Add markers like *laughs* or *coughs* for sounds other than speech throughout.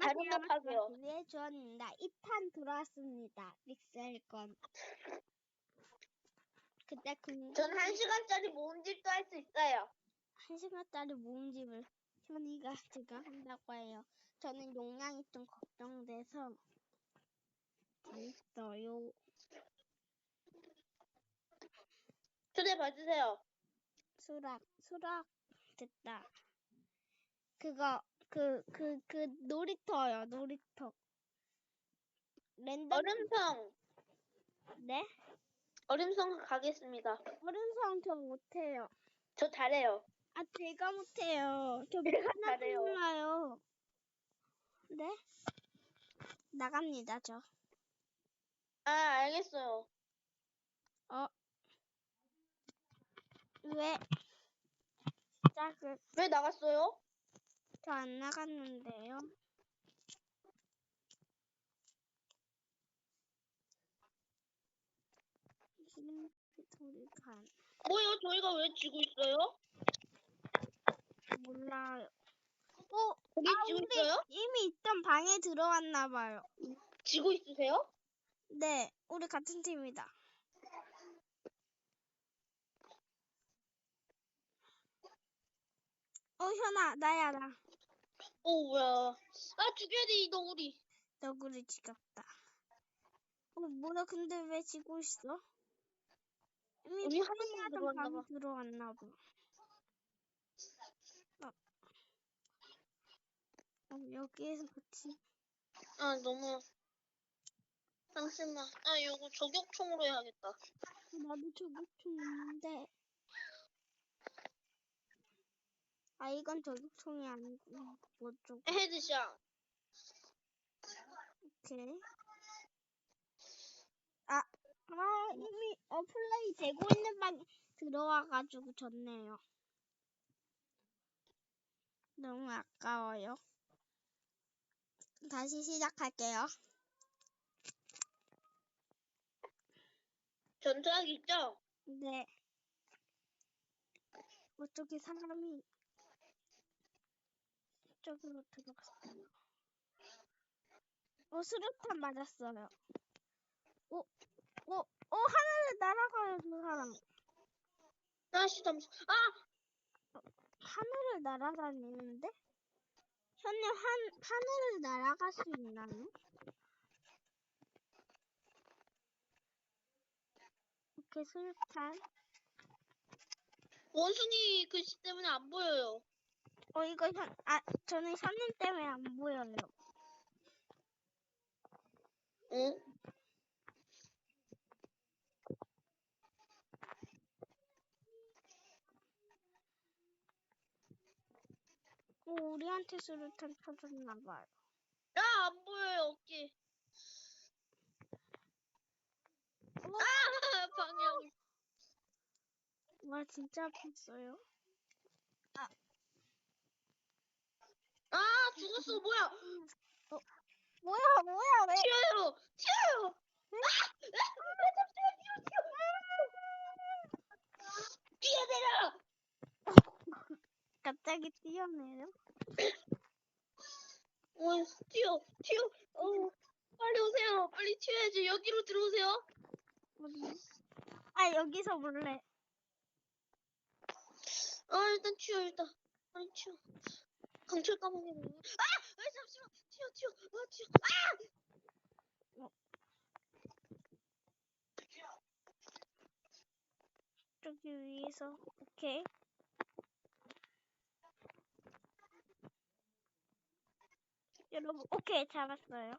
다른 맵 하세요. 네, 주원입니다. 2탄 들어왔습니다. 믹셀건. 그때 그, 전 한 시간짜리 모음집도 할 수 있어요. 한 시간짜리 모음집을 현이가 *laughs* 지금 한다고 해요. 저는 용량이 좀 걱정돼서 안 했어요. 초대 봐주세요. 수락, 수락 됐다. 그거 그 그 그 놀이터요, 놀이터. 랜덤 얼음성, 네? 얼음성 가겠습니다. 어른성 저 못해요. 저 잘해요. 아 제가 못해요. 저 하나도 잘해요. 몰라요. 네? 나갑니다 저. 아, 알겠어요. 왜? 시작을 왜 나갔어요? 저 안 나갔는데요. 뭐요? 저희가 왜 지고 있어요? 몰라요. 어? 거기 아, 지고 우리 있어요? 이미 있던 방에 들어왔나 봐요. 지고 있으세요? 네, 우리 같은 팀이다. 현아, 나야, 나. 어, 뭐야. 아, 죽여야 돼, 이 덩어리. 너구리 지겹다. 어, 뭐야, 근데 왜 지고 있어? 이미 우리 들어왔나 봐. 들어왔나 봐. 어. 어, 여기에서 같이. 아, 너무. 잠시만. 아, 이거 저격총으로 해야겠다. 나도 저격총 있는데. 아, 이건 저격총이 아니고, 뭐죠? 헤드샷. 오케이. 아, 아, 이미 어, 플레이 되고 있는 방에 들어와가지고 졌네요. 너무 아까워요. 다시 시작할게요. 전투하기 있죠? 네. 어쩌기 사람이 저기로 들어갔어요. 어, 수류탄 맞았어요. 어, 어, 어, 하늘을 날아가요, 그 사람. 아씨, 잠시. 아! 하늘을 날아다니는데? 현님, 한, 하늘을 날아갈 수 있나요? 이렇게 수류탄. 원숭이 글씨 때문에 안 보여요. 어, 이거 현, 아, 저는 현님 때문에 안 보여요. 응? 오, 우리한테 수류탄 터졌나봐요. 야, 안 보여요, 어깨. 어? 아! 방향. 와, 진짜 아팠어요. 아, 죽었 어, 뭐야. 뭐야, 뭐야, 왜? 튀어요! 튀어요! 뛰어, 뛰어! 뛰어내려! *laughs* 갑자기 뛰어내려? 어, 튀어, 튀어. 어, 빨리 오세요. 빨리 튀어야지. 여기로 들어오세요. 어디? 아, 여기서 몰래. 아, 일단 튀어, 일단. 빨리 튀어. 강철 까먹네. 아! 아, 튀어. 아, 튀어. 아! 저기 위에서. 오케이. 여러분, 오케이, 잡았어요.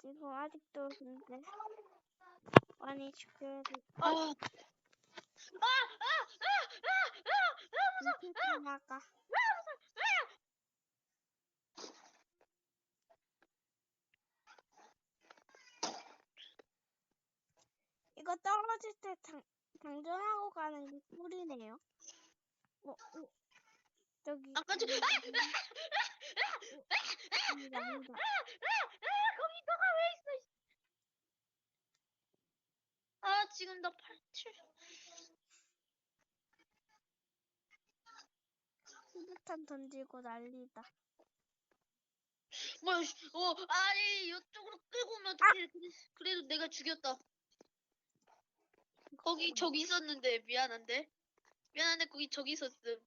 지금 아직도 근데 많이 죽여야 돼. 아! 아! 아! 아! 아! 아! 아! 이렇게 나가. 이거 떨어질 때 당, 당전하고 가는 게 꿀이네요. 어, 어, 저기. 아까 저, 아! 아니다, 아니다. 아! 거기 너가 왜 있어? 아, 지금 나 87. 수류탄 던지고 난리다. 뭐, 어, 아니, 이쪽으로 끌고 오면 어떡해. 그래, 그래도 내가 죽였다. 거기 저기 있었는데, 미안한데. 미안한데, 거기 저기 있었음.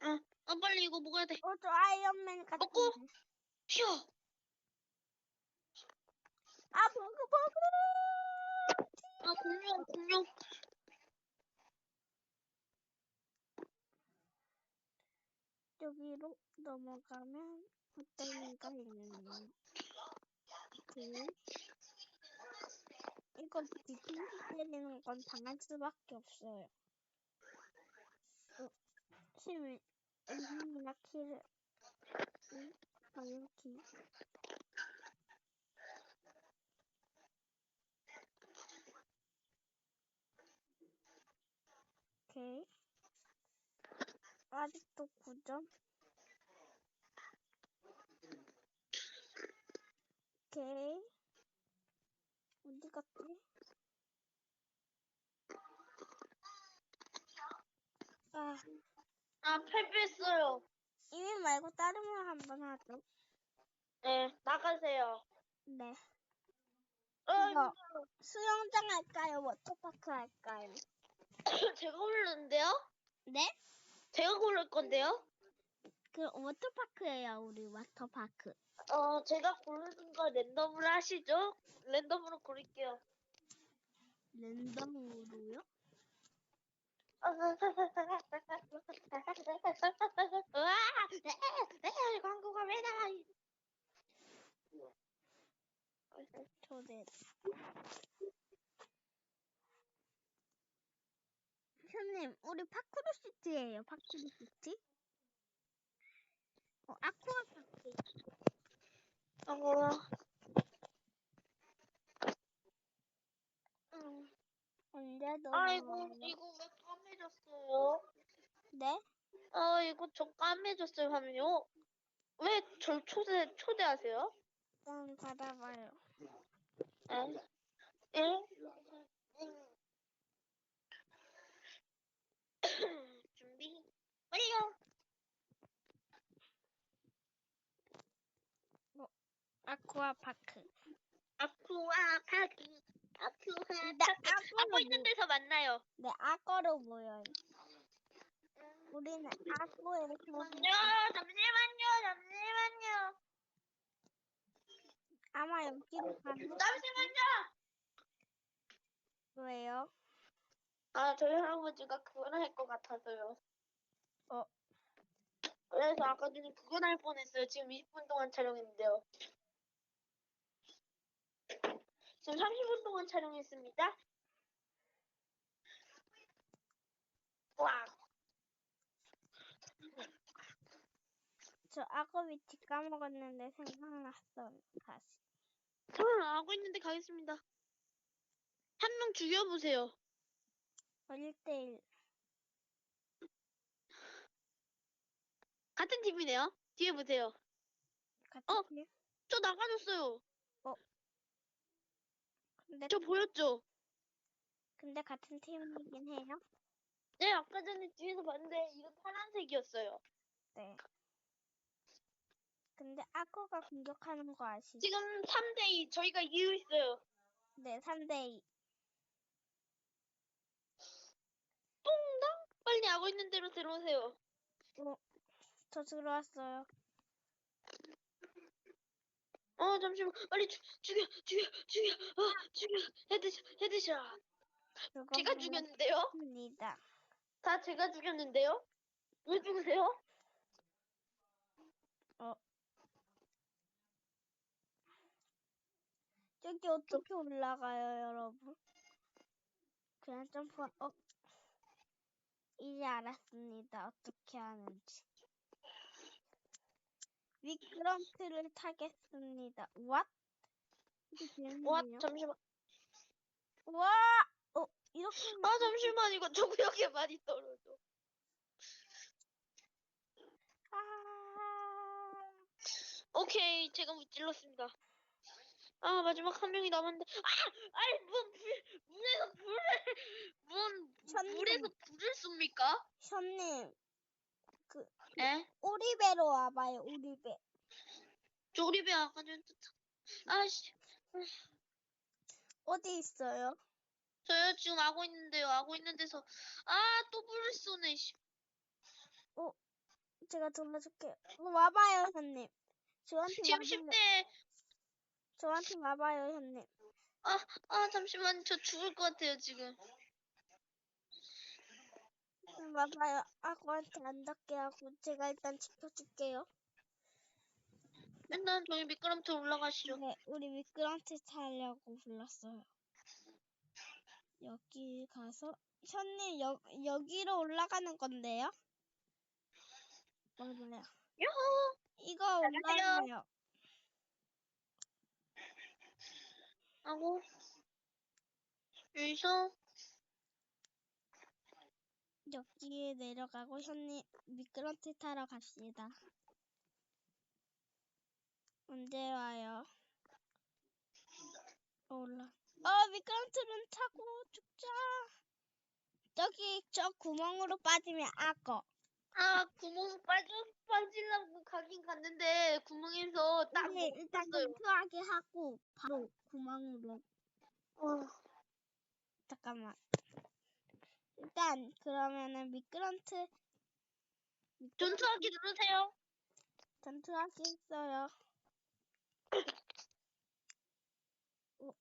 아, 빨리 이거 먹어야 돼. 어, 저 아이언맨 같은. 먹고. 튀어! 아, 버그, 버그! 아, 공룡, 공룡. 여기로 넘어가면 어떤 이가 있는 그 이거 뒤통수 때리는 건 당할 수밖에 없어요. 어, 실 엔진이나 키를 키 오케이. 아직도 9점 오케이. 어디 갔지? 아, 아, 패배했어요. 이미 말고 다른 걸 한번 하죠. 네, 나가세요. 네. 어, 이거 수영장 할까요? 워터파크 할까요? *coughs* 제가 고르는데요? 네? 제가 고를 건데요? 그 워터파크예요, 우리 워터파크. 어, 제가 고르는 거 랜덤으로 하시죠? 랜덤으로 고를게요. 랜덤으로요? 우와! 광고가 왜 나와? 초대. 형님, 우리 파크로 시티예요, 파크로 시티. 어, 아쿠아 파크. 어, 음. 언제 아이고, 넘어가요? 이거 왜 까매졌어요? 네? 아, 이거 저 까매졌어요, 화면이요. 왜 절 초대, 초대하세요? 응, 받아봐요. 에? 예? 아쿠아 파크. 아쿠아 파크. 아쿠아 근데 파크. 악어는 하고 있는 뭐- 데서 만나요. 네, 악어로 모여요. 우리는 악어에서 잠시만요, 잠시만요, 잠시만요. 아마 여기로 가는 잠시만요. 거예요. 아, 저희 할아버지가 그걸 할 것 같아서요. 어. 그래서 아까 전에 그걸 할 뻔했어요. 지금 20분 동안 촬영했는데요. 지금 30분 동안 촬영했습니다. 와, 저 악어 위치 까먹었는데 생각났어요. 다시. 저는 하고 있는데 가겠습니다. 한 명 죽여보세요. 어, 1대1. 같은 팀이네요. 뒤에 보세요. 같이 어? 팀? 저 나가줬어요. 근데, 저 보였죠? 근데 같은 팀이긴 해요. 네, 아까 전에 뒤에서 봤는데 이건 파란색이었어요. 네. 근데 악어가 공격하는 거 아시죠? 지금 3대2 저희가 이기고 있어요. 네, 3대2. 뽕당? 빨리 하고 있는 대로 들어오세요. 저 들어왔어요. 어 잠시만 빨리 죽, 죽여 죽여 죽여 어 죽여 헤드샷 헤드샷 제가 죽였는데요? 죽였습니다. 다 제가 죽였는데요? 왜 죽으세요? 저기 어떻게 올라가요, 여러분? 그냥 점프, 어? 이제 알았습니다. 어떻게 하는지. 미끄럼틀을 타겠습니다. What? 와 잠시만. 와! 어, 이렇게. 아 잠시만. 이거 저구역에 많이 떨어져. 아... 오케이. 제가 무찔렀습니다. 아 마지막 한 명이 남았는데. 아! 아니 뭔 불, 물에서 불을 뭔 전등. 물에서 불을 쏩니까? 션님, 예? 오리배로 와봐요, 오리배. 조리배 아까 전 아씨 어디 있어요? 저요 지금 하고 있는데요. 하고 있는 데서 아 또 불을 쏘네. 씨. 제가 도와줄게요. 어, 와봐요, 현님. 저한테 지금 와볼래- 10대 저한테 와봐요, 현님. 아 잠시만 저 죽을 것 같아요 지금. 음, 와봐요. 아구한테 안 닿게 하고 제가 일단 지켜줄게요. 일단 저희 미끄럼틀 올라가시죠. 네, 우리 미끄럼틀 타려고 불렀어요. 여기 가서 현님 여, 여기로 올라가는 건데요? 맞아요. 요호 이거. 올라가요. 하고 여기서 여기에 내려가고 현님 미끄럼틀 타러 갑시다. 언제 와요? 올라. 어 미끄럼틀은 타고 죽자. 저기 저 구멍으로 빠지면 악어. 아 구멍 빠져 빠지려고 가긴 갔는데 구멍에서 딱 우리 일단 먹었어요. 근소하게 하고 바로 구멍으로. 어, 잠깐만. 일단 그러면은 미끄럼틀 전투하기 누르세요. 전투하기 했어요. 어,